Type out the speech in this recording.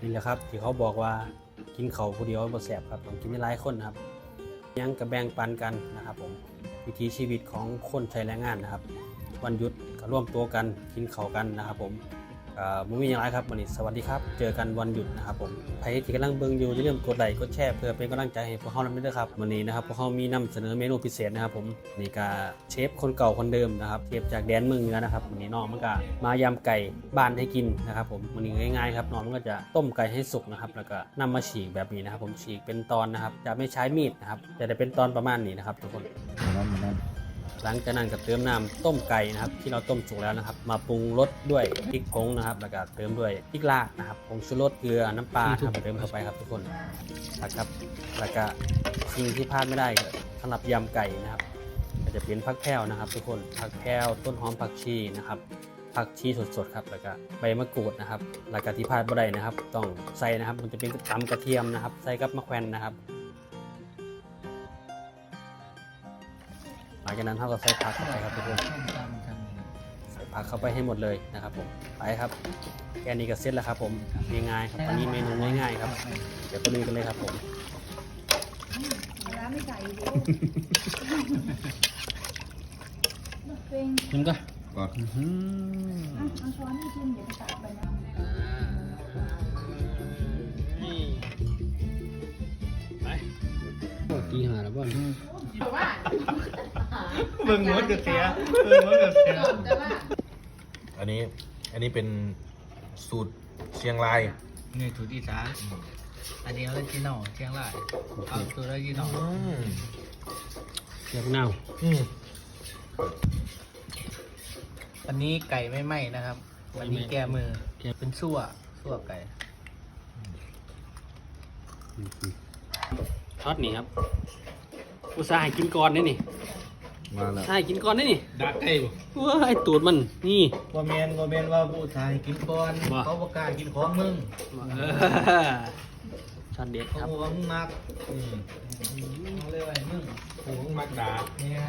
นี่แหละครับที่เขาบอกว่ากินเขาผู้เดียวบ่แสบครับต้องกินหลายคนนะครับ ยังกระแบ่งปันกันนะครับผมวิถีชีวิตของคนใช้แรงงานนะครับ วันหยุดก็ร่วมตัวกันกินเขากันนะครับผม เอ่อบ่มีอย่างไรครับวันนี้สวัสดีครับ เจอกันวันหยุดนะครับผมใครที่กำลังเบิ่งอยู่อย่าลืมกดไลค์กดแชร์เพื่อเป็นกำลังใจให้พวกเราด้วยครับวันนี้นะครับพวกเรามีนำเสนอเมนูพิเศษนะครับผมนี่ก็เชฟคนเก่าคนเดิมนะครับเชฟจากแดนเมืองเหนือนะครับวันนี้น้องมันก็มายำไก่บ้านให้กินนะครับผมวันนี้ง่ายๆครับน้องมันก็จะต้มไก่ให้สุกนะครับแล้วก็นำมาฉีกแบบนี้นะครับ ผมฉีกเป็นตอนนะครับ จะไม่ใช้มีดนะครับจะได้เป็นตอนประมาณนี้นะครับทุกคนนั่นนั่น หลังจากนั้นก็เติมน้ำต้มไก่นะครับ ที่เราต้มสุกแล้วนะครับ มาปรุงรสด้วยพริกผงนะครับแล้วก็เติมด้วยพริกลาดนะครับผงชูรสเกลือน้ำปลาครับเติมเข้าไปครับทุกคนนะครับแล้วก็สิ่งที่พลาดไม่ได้ก็สำหรับยำไก่นะครับก็จะเป็นผักแพรวนะครับ ทุกคนผักแพรวต้นหอมผักชีนะครับผักชีสดๆครับแล้วก็ใบมะกรูดนะครับแล้วก็ที่พลาดไม่ได้นะครับ ต้องใส่นะครับ มันจะเป็นตำกระเทียมนะครับ ใส่กับมะแขวนนะครับ ลังจากนั้นเท่ากับใส่ผักเข้าไปครับทุกคนใส่ผักเข้าไปให้หมดเลยนะครับผมไปครับแค่นี้ก็เสร็จแล้วครับ ผมง่ายๆครับอันนี้เมนูง่ายๆครับ เดี๋ยวไปดูกันเลยครับผมร้านไม่ใส่ดิเป็นชิมก็ก็อะเอาช้อนให้ชิมเดี๋ยวจะ ตักไปนะไปตีหาแล้วบ่อนเบิ่งมดกับเสียเบิ่งมดกับเสียอันนี้อันนี้เป็นสูตรเชียงรายนี่ถูกที่สานอันนี้ออริจินอลเชียงรายเอาตัวออริจินอลอืมเสียบเน่าอืมอันนี้ไก่ไม่ไหม้นะครับวันนี้แก้มือเป็นซั่วซั่วไก่ ช็อตนี่ครับอุตส่าห์ให้กินก่อนนี่นี่มาแล้วใช่กินก่อนนี่นี่ดักไก่บ่ว้าไอตูดมันนี่ว่าแมนว่าแมนว่าผู้ชายกินก่อนว่าเขาประกล้ากินของมึงเออช็อตเด็ดเขาครับบอกว่ามึงมักอืมเขาเลยว่าให้มึงผงมักดาเนี่ย